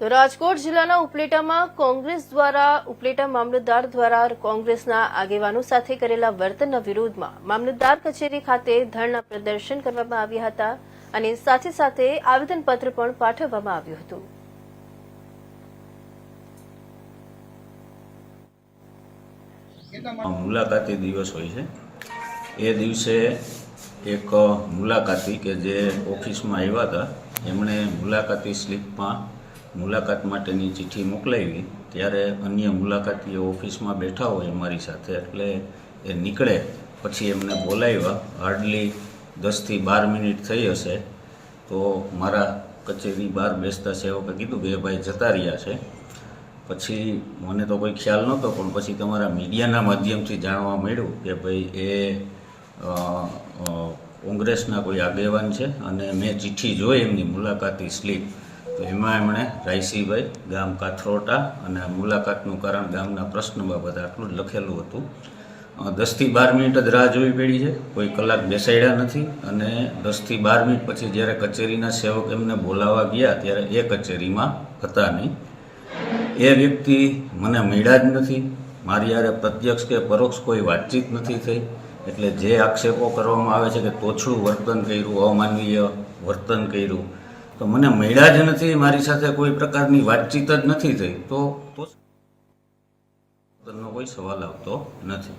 રાજકોટ જિલ્લાના ઉપલેટામાં કોંગ્રેસ દ્વારા, ઉપલેટા મામલતદાર દ્વારા કોંગ્રેસના આગેવાનો સાથે કરેલા વર્તનના વિરોધમાં મામલતદાર કચેરી ખાતે ધરણા પ્રદર્શન કરવામાં આવ્યા હતા અને સાથે સાથે આવેદનપત્ર પણ પાઠવવામાં આવ્યું હતું. મુલાકાતી દિવસ હોય છે. એ દિવસે એક મુલાકાતી કે જે ઓફિસમાં આવ્યા હતા, એમણે મુલાકાતી સ્લીપમાં મુલાકાત માટેની ચિઠ્ઠી મોકલાવી ત્યારે અન્ય મુલાકાતીઓ ઓફિસમાં બેઠા હોય અમારી સાથે એટલે એ નીકળે. પછી એમને બોલાવ્યા, હાર્ડલી દસથી બાર મિનિટ થઈ હશે. તો મારા કચેરી બહાર બેસતા સેવકે કીધું કે ભાઈ જતા રહ્યા છે. પછી મને તો કોઈ ખ્યાલ નહોતો, પણ પછી તમારા મીડિયાના માધ્યમથી જાણવા મળ્યું કે ભાઈ એ કોંગ્રેસના કોઈ આગેવાન છે અને મેં ચિઠ્ઠી જોઈ એમની મુલાકાતી સ્લીપ. તો એમાં એમણે રાયસીભાઈ ગામ કાથરોટા અને મુલાકાતનું કારણ ગામના પ્રશ્ન બાબત આટલું જ લખેલું હતું. દસથી બાર મિનિટ જ રાહ જોવી પડી છે. કોઈ કલાક બેસાડ્યા નથી અને દસથી બાર મિનિટ પછી જ્યારે કચેરીના સેવક એમને બોલાવવા ગયા ત્યારે એ કચેરીમાં હતા નહીં. એ વ્યક્તિ મને મળ્યા જ નથી. મારી યારે પ્રત્યક્ષ કે પરોક્ષ કોઈ વાતચીત નથી થઈ. એટલે જે આક્ષેપો કરવામાં આવે છે કે તોછડું વર્તન કર્યું, અમાનવીય વર્તન કર્યું તો મને મળ્યા જ નથી, મારી સાથે કોઈ પ્રકારની વાતચીત જ નથી થઈ. તો કોઈ સવાલ આવતો નથી.